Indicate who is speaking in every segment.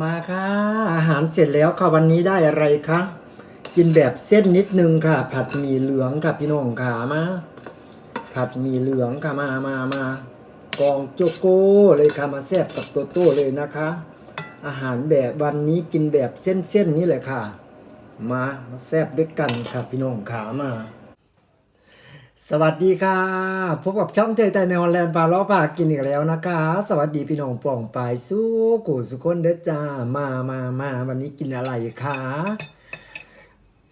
Speaker 1: มาค่ะ อาหารเสร็จแล้วค่ะวันนี้ได้อะไรคะกินแบบเส้นนิดนึงค่ะ ผัดหมี่เหลืองค่ะพี่น้องขามา ผัดหมี่เหลืองค่ะมามามากองโจโก้เลยค่ะมาแซ่บกับโตโต้เลยนะคะ อาหารแบบวันนี้กินแบบเส้นๆนี่แหละค่ะ มามาแซ่บด้วยกันค่ะพี่น้องขามา สวัสดีค่ะ พบกับช่องเทยแต่ในออนไลน์ปลาล้อปากินอีกแล้วนะคะ สวัสดีพี่น้องป่องปายสู้กูสุคนเด้อจ้า มามามาวันนี้กินอะไรคะ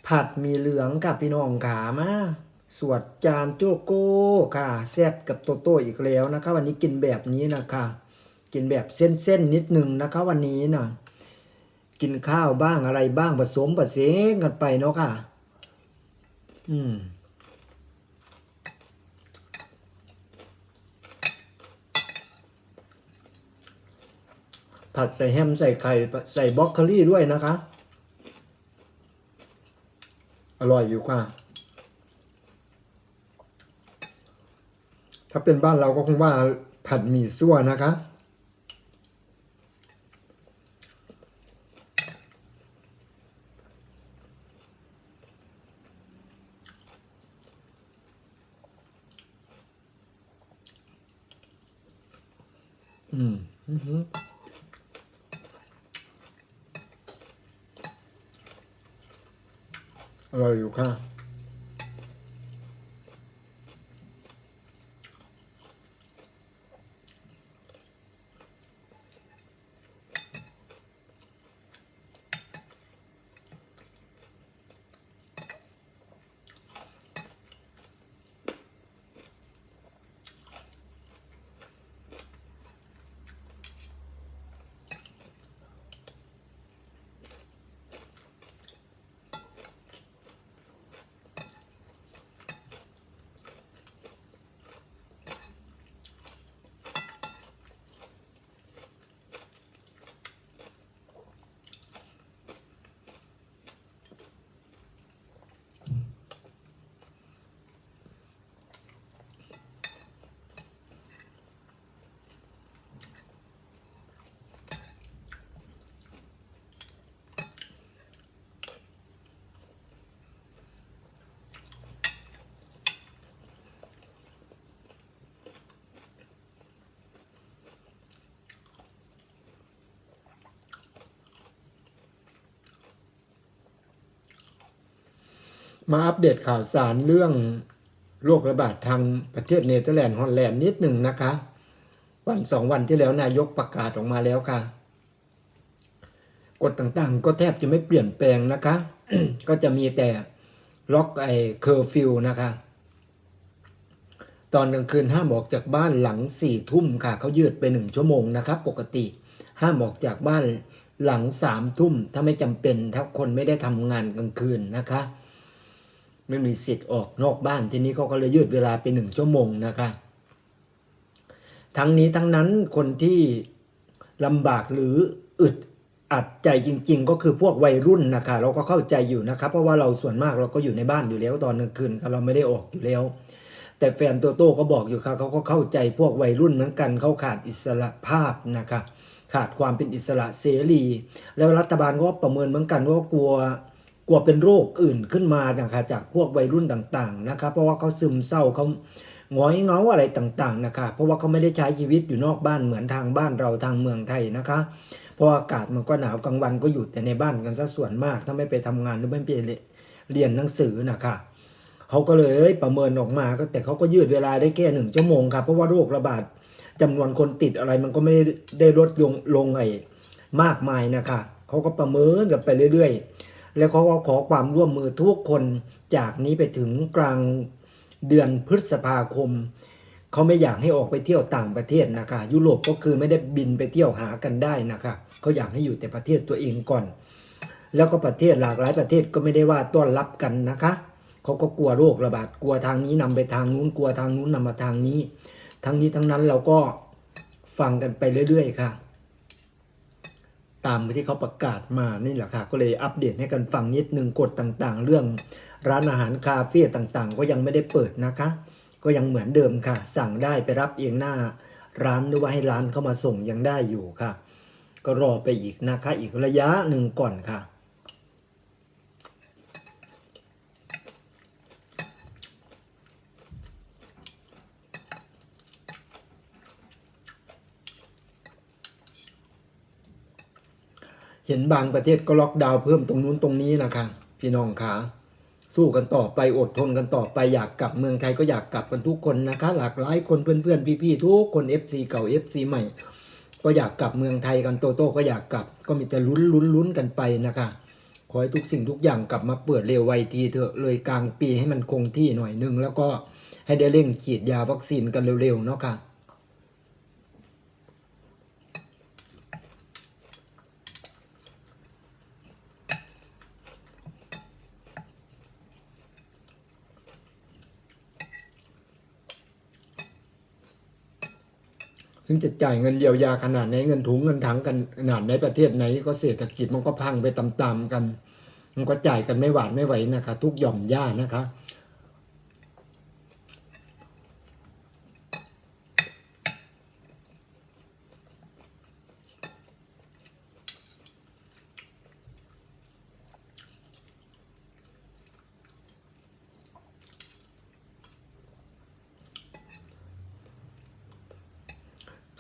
Speaker 1: ผัดมีเหลืองกับพี่น้องขามาสวดจานโจโก้ค่ะแซ่บกับโตโต้อีกแล้วนะคะ วันนี้กินแบบนี้นะคะ กินแบบเส้นๆนนิดหนึ่งนะคะ วันนี้นะกินข้าวบ้างอะไรบ้างผสมผสมกันไปเนาะค่ะ อืม ผัดใส่แฮมใส่ไข่ใส่บล็อกโคลี่ด้วยนะคะ อร่อยอยู่ค่ะ ถ้าเป็นบ้านเราก็คงว่าผัดหมี่ซั่วนะคะอืมอือ ออร่ มาอัปเดตข่าวสารเรื่องโรคระบาดทางประเทศเนเธอร์แลนด์ฮอลแลนด์นิดหนึ่งนะคะ วันสองวันที่แล้วนายกประกาศออกมาแล้วค่ะ กฎต่างๆ ก็แทบจะไม่เปลี่ยนแปลงนะคะ ก็จะมีแต่ล็อกไอ้เคอร์ฟิวนะคะ ตอนกลางคืนห้ามออกจากบ้านหลังสี่ทุ่มค่ะ เขายืดไปหนึ่งชั่วโมงนะครับปกติห้ามออกจากบ้านหลังสามทุ่มถ้าไม่จำเป็นถ้าคนไม่ได้ทำงานกลางคืนนะคะ ไม่มีสิทธิ์ออกนอกบ้านทีนี้เขาก็เลยยืดเวลาไปหนึ่งชั่วโมงนะคะ ทั้งนี้ทั้งนั้นคนที่ลำบากหรืออึดอัดใจจริง ๆ ก็คือพวกวัยรุ่นนะคะ เราก็เข้าใจอยู่นะครับ เพราะว่าเราส่วนมากเราก็อยู่ในบ้านอยู่แล้วตอนกลางคืนเราไม่ได้ออกอยู่แล้ว แต่แฟนตัวโต้ก็บอกอยู่ครับเขาก็เข้าใจพวกวัยรุ่นเหมือนกันเขาขาดอิสระภาพนะคะ ขาดความเป็นอิสระเสรี แล้วรัฐบาลก็ประเมินเหมือนกันว่ากลัว กลัวเป็นโรคอื่นขึ้นมานะคะจากพวกวัยรุ่นต่างๆนะครับเพราะว่าเขาซึมเศร้าเขาหงอยเงาอะไรต่างๆนะคะเพราะว่าเขาไม่ได้ใช้ชีวิตอยู่นอกบ้านเหมือนทางบ้านเราทางเมืองไทยนะคะเพราะอากาศมันก็หนาวกลางวันก็อยู่แต่ในบ้านกันซะส่วนมาก ถ้าไม่ไปทำงานหรือไม่ไปเรียนหนังสือนะคะเขาก็เลยประเมินออกมาก็แต่เขาก็ยืดเวลาได้แค่หนึ่งชั่วโมงครับเพราะว่าโรคระบาดจำนวนคนติดอะไรมันก็ไม่ได้ได้ลดลงลงไอ้มากมายนะคะเขาก็ประเมินกันไปเรื่อย ๆ แล้วเขาก็ขอความร่วมมือทุกคนจากนี้ไปถึงกลางเดือนพฤษภาคม เขาไม่อยากให้ออกไปเที่ยวต่างประเทศนะคะ ยุโรปก็คือไม่ได้บินไปเที่ยวหากันได้นะคะเขาอยากให้อยู่แต่ประเทศตัวเองก่อน แล้วก็ประเทศหลากหลายประเทศก็ไม่ได้ว่าต้อนรับกันนะคะเขาก็กลัวโรคระบาดกลัวทางนี้นำไปทางนู้นกลัวทางนู้นนำมาทางนี้ ทั้งนี้ทั้งนั้นเราก็ฟังกันไปเรื่อย ๆ ค่ะ ตามที่เขาประกาศมานี่แหละค่ะ ก็เลยอัปเดตให้กันฟังนิดนึงกฎต่างๆ เรื่องร้านอาหารคาเฟ่ต่างๆ ก็ยังไม่ได้เปิดนะคะ ก็ยังเหมือนเดิมค่ะ สั่งได้ไปรับเองหน้าร้านหรือว่าให้ร้านเข้ามาส่งยังได้อยู่ค่ะ ก็รอไปอีกนะคะ อีกระยะหนึ่งก่อนค่ะ เห็นบางประเทศก็ล็อกดาวน์เพิ่มตรงนู้นตรงนี้นะคะ พี่น้องขาสู้กันต่อไปอดทนกันต่อไปอยากกลับเมืองไทยก็อยากกลับกันทุกคนนะคะ หลากหลายคนเพื่อนๆพี่ๆทุกคน FC เก่า FC ใหม่ ก็อยากกลับเมืองไทยกันโตโต้ก็อยากกลับ ก็มีแต่ลุ้นลุ้นลุ้นกันไปนะคะ ขอให้ทุกสิ่งทุกอย่างกลับมาเปิดเร็วไวทีเถอะเลยกลางปีให้มันคงที่หน่อยนึงแล้วก็ให้ได้เร่งฉีดยาวัคซีนกันเร็วๆเนาะค่ะ ซึ่งจะจ่ายเงินเยียวยาขนาดไหนเงินถุงเงินถังกันขนาดไหนประเทศไหนก็เศรษฐกิจมันก็พังไปตามๆกัน มันก็จ่ายกันไม่หวาดไม่ไหวนะคะ ทุกหย่อมย่านะคะ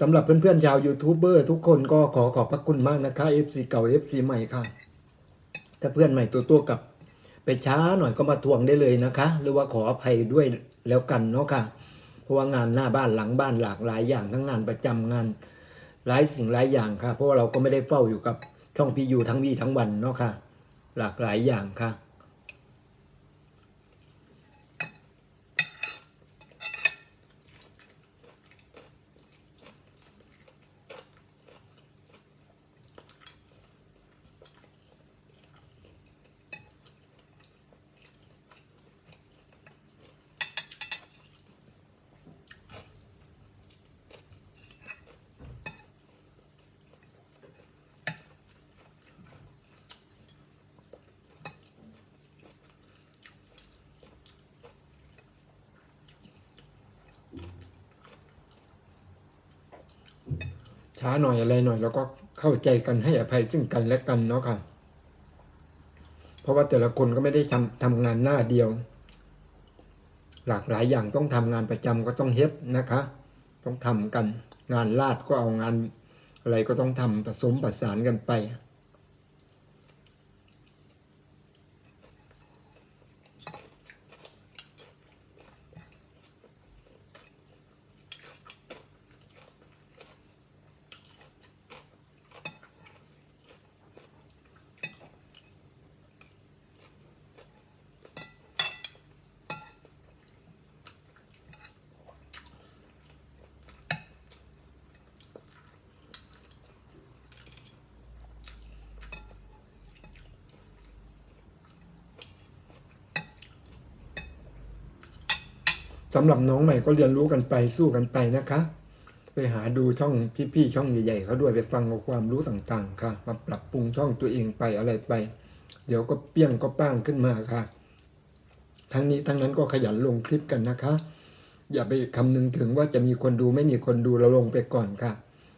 Speaker 1: สำหรับเพื่อนๆชาวยูทูบเบอร์ทุกคนก็ขอขอบพระคุณมากนะคะ FC เก่า FC ใหม่ค่ะ ถ้าเพื่อนใหม่ตัวตัวกับ ไปช้าหน่อยก็มาทวงได้เลยนะคะ หรือว่าขออภัยด้วยแล้วกันเนาะค่ะ เพราะว่างานหน้าบ้านหลังบ้านหลากหลายอย่างทั้งงานประจำงานหลายสิ่งหลายอย่างค่ะ เพราะว่าเราก็ไม่ได้เฝ้าอยู่กับช่องพียูทั้งวีทั้งวันเนาะค่ะ หลากหลายอย่างค่ะ ช้าหน่อยอะไรหน่อยเราก็เข้าใจกันให้อภัยซึ่งกันและกันเนาะค่ะ เพราะว่าแต่ละคนก็ไม่ได้ทำทำงานหน้าเดียว หลากหลายอย่างต้องทำงานประจำก็ต้องเฮ็ดนะคะ ต้องทำกัน งานลาดก็เอางานอะไรก็ต้องทำผสมประสานกันไป สำหรับน้องใหม่ก็เรียนรู้กันไปสู้กันไปนะคะ ไปหาดูช่องพี่ๆช่องใหญ่ๆเขาด้วยไปฟังเอาความรู้ต่างๆ ค่ะ มาปรับปรุงช่องตัวเองไปอะไรไป เดี๋ยวก็เปี้ยงก็ป้างขึ้นมาค่ะ ทั้งนี้ทั้งนั้นก็ขยันลงคลิปกันนะคะ อย่าไปคำนึงถึงว่าจะมีคนดูไม่มีคนดูเราลงไปก่อนค่ะ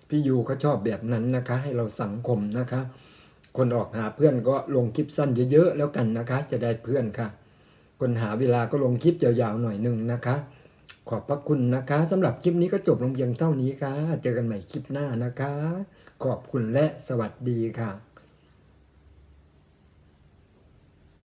Speaker 1: พี่ยูเขาชอบแบบนั้นนะคะ ให้เราสังคมนะคะ คนออกหาเพื่อนก็ลงคลิปสั้นเยอะๆแล้วกันนะคะ จะได้เพื่อนค่ะ คนหาเวลาก็ลงคลิปยาวๆหน่อยหนึ่งนะคะ ขอบพระคุณนะคะสำหรับคลิปนี้ก็จบลงเพียงเท่านี้ค่ะ เจอกันใหม่คลิปหน้านะคะ ขอบคุณและสวัสดีค่ะ